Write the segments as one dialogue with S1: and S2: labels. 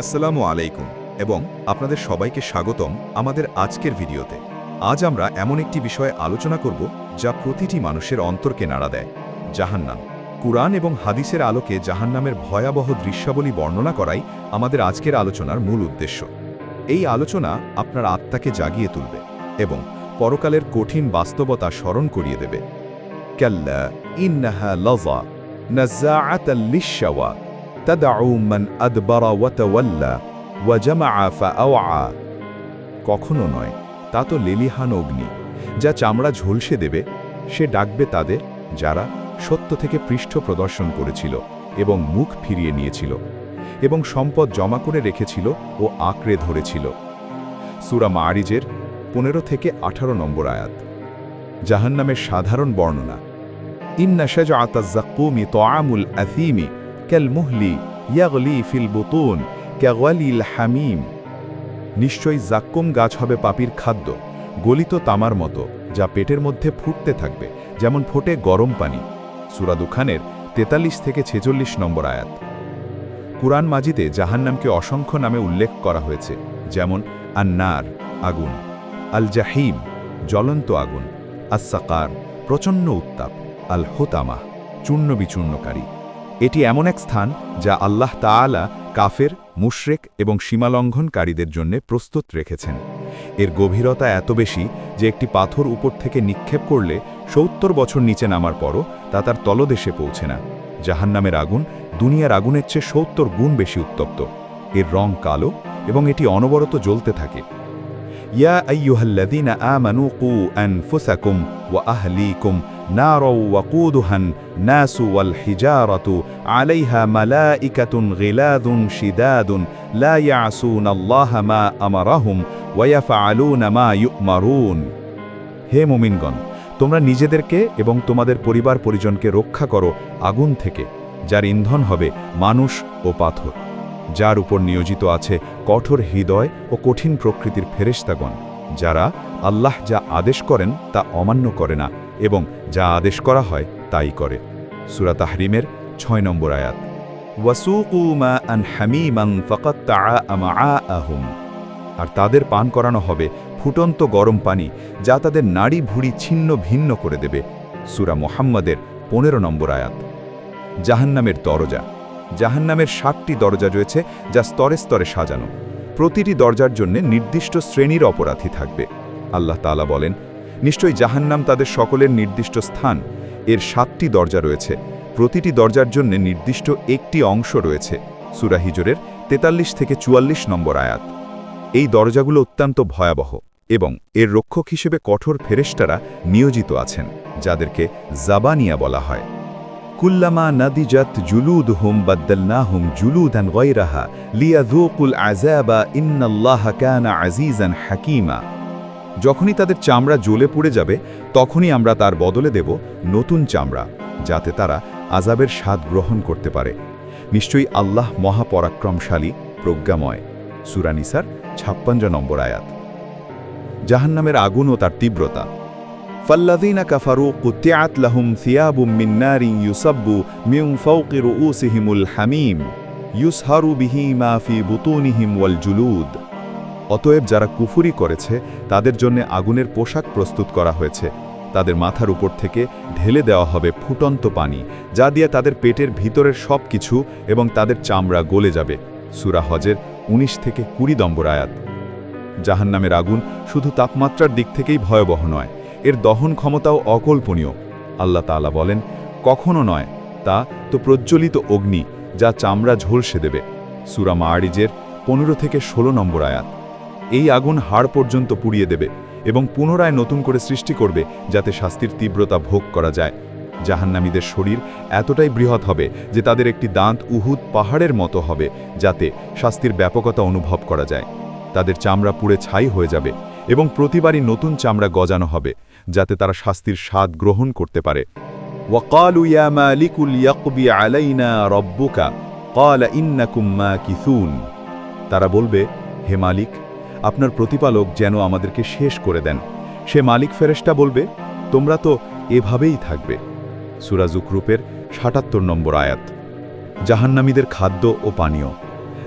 S1: আসসালামু আলাইকুম এবং আপনাদের সবাইকে স্বাগতম আমাদের আজকের ভিডিওতে। আজ আমরা এমন একটি বিষয়ে আলোচনা করব যা প্রতিটি মানুষের অন্তরকে নাড়া দেয়, জাহান্নাম। কুরআন এবং হাদিসের আলোকে জাহান্নামের ভয়াবহ দৃশ্যাবলী বর্ণনা করাই আমাদের আজকের আলোচনার মূল উদ্দেশ্য। এই আলোচনা আপনার আত্মাকে জাগিয়ে তুলবে এবং পরকালের কঠিন বাস্তবতা স্মরণ করিয়ে দেবে। ক্যাল্লা ইন্নাহা লজা নাজ্জাআতাল লিশ্বাওয়া তাদাউ মান আদবারা ওয়াতাওয়াল্লা ওয়াজামাআ ফাআওআ কখনো নয়, তা তো লেলিহান অগ্নি, যা চামড়া ঝলসে দেবে, সে ডাকবে তাদের, যারা সত্য থেকে পৃষ্ঠ প্রদর্শন করেছিল এবং মুখ ফিরিয়ে নিয়েছিল এবং সম্পদ জমা করে রেখেছিল ও আঁকড়ে ধরেছিল। সুরা মারিজের পনেরো থেকে ১৮ নম্বর আয়াত। জাহান্নামের সাধারণ বর্ণনা। ইন্নাসাজ আতাজ্জাকুমি তোয়ামুল আসিমি ক্যালমুহলি ইয়াগলি ফিল বুতুন ক্যাগওয়ালিল হামিম। নিশ্চয়ই জাক্কুম গাছ হবে পাপির খাদ্য, গলিত তামার মতো, যা পেটের মধ্যে ফুটতে থাকবে, যেমন ফোটে গরম পানি। সুরাদুখানের তেতাল্লিশ থেকে ছেচল্লিশ নম্বর আয়াত। কুরআন মাজিদে জাহান্নামকে অসংখ্য নামে উল্লেখ করা হয়েছে, যেমন আন্নার, আগুন, আল জাহিম, জ্বলন্ত আগুন আসাকার প্রচণ্ড উত্তাপ, আল হোতামা চূর্ণ বিচূর্ণকারী এটি এমন এক স্থান যা আল্লাহ তাআলা কাফের, মুশরেক এবং সীমালঙ্ঘনকারীদের জন্য প্রস্তুত রেখেছেন। এর গভীরতা এত বেশি যে একটি পাথর উপর থেকে নিক্ষেপ করলে সত্তর বছর নিচে নামার পরও তা তার তলদেশে পৌঁছে না। জাহান্নামের আগুন দুনিয়ার আগুনের চেয়ে সত্তর গুণ বেশি উত্তপ্ত। এর রং কালো এবং এটি অনবরত জ্বলতে থাকে। ইয়া আইয়ুহাল্লাযীনা আমানু কু আনফুসাকুম ওয়া আহলিকুম نارا وقودها الناس والحجارة عليها ملائكة غلاظ شداد لا يعصون الله ما أمرهم ويفعلون ما يؤمرون হে মুমিনগণ তোমরা নিজেদেরকে এবং তোমাদের পরিবার পরিজনকে রক্ষা করো আগুন থেকে যার ইন্ধন হবে মানুষ ও পাথর যার উপর নিয়োজিত আছে কঠোর হৃদয় ও কঠিন প্রকৃতির ফেরেশতাগণ যারা আল্লাহ যা আদেশ করেন তা অমান্য করে না এবং যা আদেশ করা হয় তাই করে। সুরা তাহরিমের ছয় নম্বর আয়াত। আর তাদের পান করানো হবে ফুটন্ত গরম পানি, যা তাদের নাড়ি ভুড়ি ছিন্ন ভিন্ন করে দেবে। সুরা মোহাম্মদের পনেরো নম্বর আয়াত। জাহান্নামের দরজা। জাহান্নামের ষাটটি দরজা রয়েছে যা স্তরে স্তরে সাজানো। প্রতিটি দরজার জন্য নির্দিষ্ট শ্রেণির অপরাধী থাকবে। আল্লাহ তালা বলেন নিশ্চয়ই জাহান্নাম তাদের সকলের নির্দিষ্ট স্থান। এর সাতটি দরজা রয়েছে। প্রতিটি দরজার জন্য নির্দিষ্ট একটি অংশ রয়েছে। সুরাহিজরের তেতাল্লিশ থেকে চুয়াল্লিশ নম্বর আয়াত। এই দরজাগুলো অত্যন্ত ভয়াবহ এবং এর রক্ষক হিসেবে কঠোর ফেরেস্টারা নিয়োজিত আছেন, যাদেরকে জাবানিয়া বলা হয়। কুল্লামা নাদিজাত জুলুদ হুম বাদ্দালনাহুম জুলুদান গৈরাহা লিয়াধুকুল আজাবা ইন্নাল্লাহ কানা আজিজান হাকিমা। যখনই তাদের চামড়া জ্বলে পুড়ে যাবে তখনই আমরা তার বদলে দেব নতুন চামড়া যাতে তারা আজাবের স্বাদ গ্রহণ করতে পারে নিশ্চয়ই আল্লাহ মহাপরাক্রমশালী প্রজ্ঞাময় সুরানিসার ছাপ্পান্ন নম্বর আয়াত জাহান্নামের আগুন ও তার তীব্রতা فالذين كفروا قطعت لهم ثياب من نار يصب من فوق رؤوسهم الحميم يسهر به ما في بطونهم والجلود অতএব যারা কুফুরি করেছে, তাদের জন্য আগুনের পোশাক প্রস্তুত করা হয়েছে। তাদের মাথার উপর থেকে ঢেলে দেওয়া হবে ফুটন্ত পানি, যা দিয়ে তাদের পেটের ভিতরের সব কিছু এবং তাদের চামড়া গলে যাবে। সুরা হজের ১৯ থেকে কুড়ি দম্বর আয়াত। জাহান্নামের আগুন শুধু তাপমাত্রার দিক থেকেই ভয়াবহ নয়, এর দহন ক্ষমতাও অকল্পনীয়। আল্লাহ তালা বলেন, কখনো নয়, তা তো প্রজ্বলিত অগ্নি, যা চামড়া ঝলসে দেবে। সুরা মারিজের পনেরো থেকে ষোলো নম্বর আয়াত। এই আগুন হাড় পর্যন্ত পুড়িয়ে দেবে এবং পুনরায় নতুন করে সৃষ্টি করবে যাতে শাস্তির তীব্রতা ভোগ করা যায়। জাহান্নামীদের শরীর এতটাই বৃহৎ হবে যে তাদের একটি দাঁত উহুদ পাহাড়ের মতো হবে যাতে শাস্তির ব্যাপকতা অনুভব করা যায়। তাদের চামড়া পুড়ে ছাই হয়ে যাবে এবং প্রতিবারই নতুন চামড়া গজানো হবে যাতে তারা শাস্তির স্বাদ গ্রহণ করতে পারে। তারা বলবে, হে মালিক আপনার প্রতিপালক যেন আমাদেরকে শেষ করে দেন। সে মালিক ফেরেশতা বলবে, তোমরা তো এভাবেই থাকবে। সুরাজুকরূপের সাতাত্তর নম্বর আয়াত। জাহান্নামীদের খাদ্য ও পানীয়।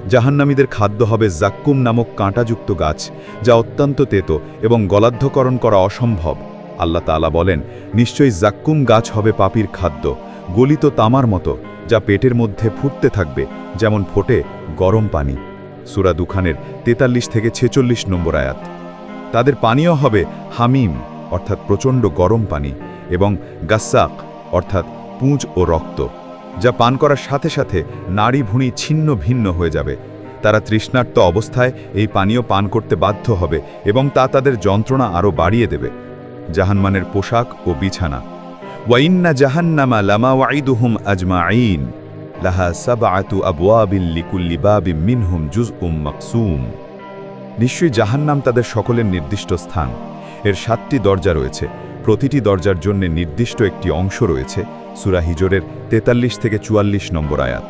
S1: জাহান্নামীদের খাদ্য হবে জাক্কুম নামক কাঁটাযুক্ত গাছ, যা অত্যন্ত তেতো এবং গলাধ্যকরণ করা অসম্ভব। আল্লাহ তাআলা বলেন, নিশ্চয়ই জাক্কুম গাছ হবে পাপির খাদ্য, গলিত তামার মতো, যা পেটের মধ্যে ফুটতে থাকবে, যেমন ফোটে গরম পানি। সুরা দুখানের তেতাল্লিশ থেকে ছেচল্লিশ নম্বর আয়াত। তাদের পানীয় হবে হামিম, অর্থাৎ প্রচণ্ড গরম পানি, এবং গাস্সাক অর্থাৎ পুঁজ ও রক্ত, যা পান করার সাথে সাথে নাড়ি ভুঁড়ি ছিন্ন ভিন্ন হয়ে যাবে। তারা তৃষ্ণার্ত অবস্থায় এই পানীয় পান করতে বাধ্য হবে এবং তা তাদের যন্ত্রণা আরও বাড়িয়ে দেবে। জাহান্মানের পোশাক ও বিছানা। ওয়াইন্না জাহান্নামা লামা ওয়াইদুহুম আজমাঈন। লাহা সাবআতু আবওয়াবিন লিকুল্লি বাবিন মিনহুম জুজউম মাকসুম। নিশ্চয়ই জাহান্নাম তাদের সকলের নির্দিষ্ট স্থান। এর সাতটি দরজা রয়েছে। প্রতিটি দরজার জন্য নির্দিষ্ট একটি অংশ রয়েছে। সুরা হিজরের তেতাল্লিশ থেকে চুয়াল্লিশ নম্বর আয়াত।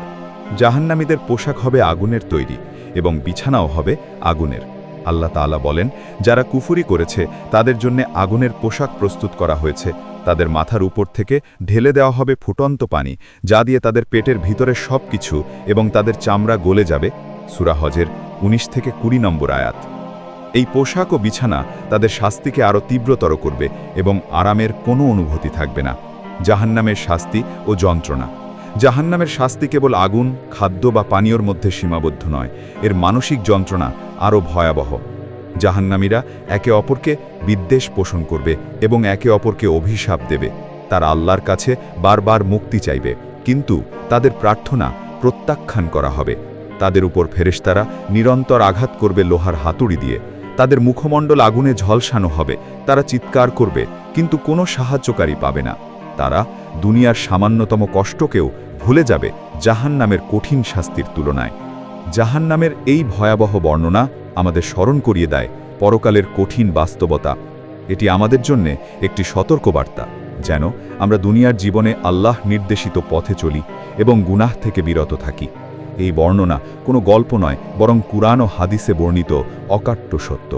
S1: জাহান্নামীদের পোশাক হবে আগুনের তৈরি এবং বিছানাও হবে আগুনের। আল্লাহ তাআলা বলেন, যারা কুফুরি করেছে, তাদের জন্য আগুনের পোশাক প্রস্তুত করা হয়েছে। তাদের মাথার উপর থেকে ঢেলে দেওয়া হবে ফুটন্ত পানি, যা দিয়ে তাদের পেটের ভিতরে সব কিছু এবং তাদের চামড়া গলে যাবে, সুরা হজের ১৯ থেকে কুড়ি নম্বর আয়াত। এই পোশাক ও বিছানা তাদের শাস্তিকে আরও তীব্রতর করবে এবং আরামের কোনো অনুভূতি থাকবে না। জাহান্নামের শাস্তি ও যন্ত্রণা। জাহান্নামের শাস্তি কেবল আগুন, খাদ্য বা পানীয়র মধ্যে সীমাবদ্ধ নয়, এর মানসিক যন্ত্রণা আরও ভয়াবহ। জাহান্নামীরা একে অপরকে বিদ্বেষ পোষণ করবে এবং একে অপরকে অভিশাপ দেবে। তারা আল্লাহর কাছে বারবার মুক্তি চাইবে, কিন্তু তাদের প্রার্থনা প্রত্যাখ্যান করা হবে। তাদের উপর ফেরেশতারা নিরন্তর আঘাত করবে লোহার হাতুড়ি দিয়ে। তাদের মুখমণ্ডল আগুনে ঝলসানো হবে, তারা চিৎকার করবে, কিন্তু কোনো সাহায্যকারী পাবে না। তারা দুনিয়ার সামান্যতম কষ্টকেও ভুলে যাবে জাহান নামের কঠিন শাস্তির তুলনায়। জাহান নামের এই ভয়াবহ বর্ণনা আমাদের স্মরণ করিয়ে দেয় পরকালের কঠিন বাস্তবতা। এটি আমাদের জন্য একটি সতর্কবার্তা, যেন আমরা দুনিয়ার জীবনে আল্লাহ নির্দেশিত পথে চলি এবং গুনাহ থেকে বিরত থাকি। এই বর্ণনা কোনো গল্প নয়, বরং কুরআন ও হাদিসে বর্ণিত অকাট্য সত্য।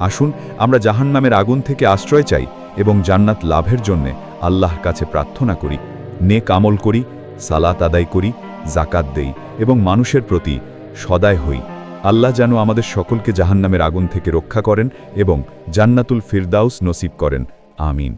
S1: আসুন, আমরা জাহান্নামের আগুন থেকে আশ্রয় চাই এবং জান্নাত লাভের জন্যে আল্লাহ কাছে প্রার্থনা করি, নেক আমল করি, সালাত আদায় করি জাকাত দেই এবং মানুষের প্রতি সদায় হই। আল্লাহ যেন আমাদের সকলকে জাহান্নামের আগুন থেকে রক্ষা করেন এবং জান্নাতুল ফিরদাউস নসিব করেন। আমিন।